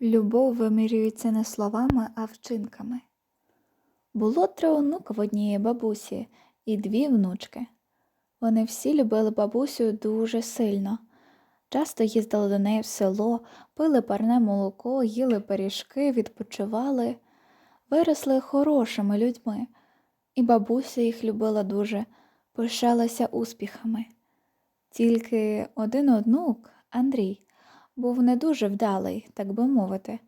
Любов вимірюється не словами, а вчинками. Було три онука в однієї бабусі і дві внучки. Вони всі любили бабусю дуже сильно. Часто їздили до неї в село, пили парне молоко, їли пиріжки, відпочивали, виросли хорошими людьми, і бабуся їх любила дуже, пишалася успіхами. Тільки один онук, Андрій, був не дуже вдалий, так би мовити.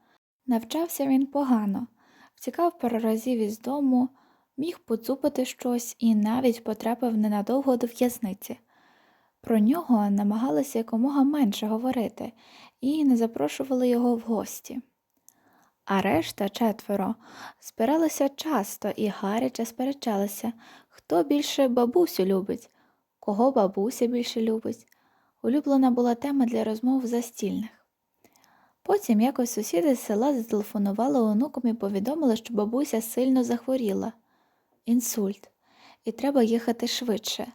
Навчався він погано, втікав пару разів із дому, міг поцупити щось і навіть потрапив ненадовго до в'язниці. Про нього намагалися якомога менше говорити і не запрошували його в гості. А решта четверо збиралися часто і гаряче сперечалися, хто більше бабусю любить, кого бабуся більше любить. Улюблена була тема для розмов застільних. Потім якось сусіди з села зателефонували онукам і повідомили, що бабуся сильно захворіла інсульт, і треба їхати швидше.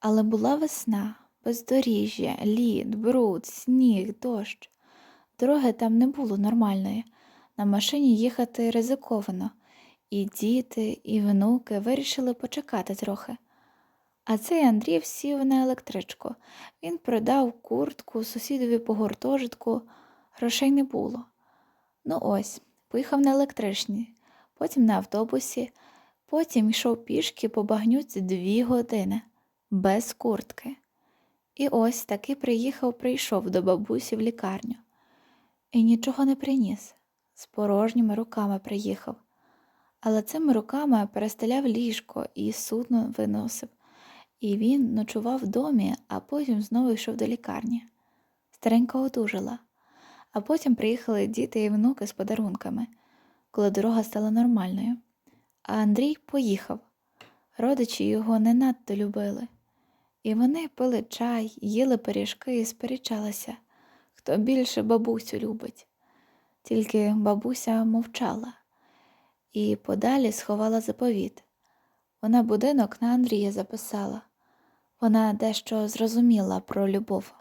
Але була весна, бездоріжжя, лід, бруд, сніг, дощ. Дороги там не було нормальної. На машині їхати ризиковано, і діти, і внуки вирішили почекати трохи. А цей Андрій сів на електричку. Він продав куртку сусідові по гуртожитку, грошей не було. Ну ось, поїхав на електричній, потім на автобусі, потім йшов пішки по багнюці дві години, без куртки. І ось таки приїхав, прийшов до бабусі в лікарню. І нічого не приніс, з порожніми руками приїхав. Але цими руками перестеляв ліжко і судно виносив. І він ночував в домі, а потім знову йшов до лікарні. Старенька одужала, а потім приїхали діти і внуки з подарунками, коли дорога стала нормальною. А Андрій поїхав. Родичі його не надто любили. І вони пили чай, їли пиріжки і сперечалися, хто більше бабусю любить. Тільки бабуся мовчала і подалі сховала заповіт. Вона будинок на Андрія записала. Вона дещо зрозуміла про любов.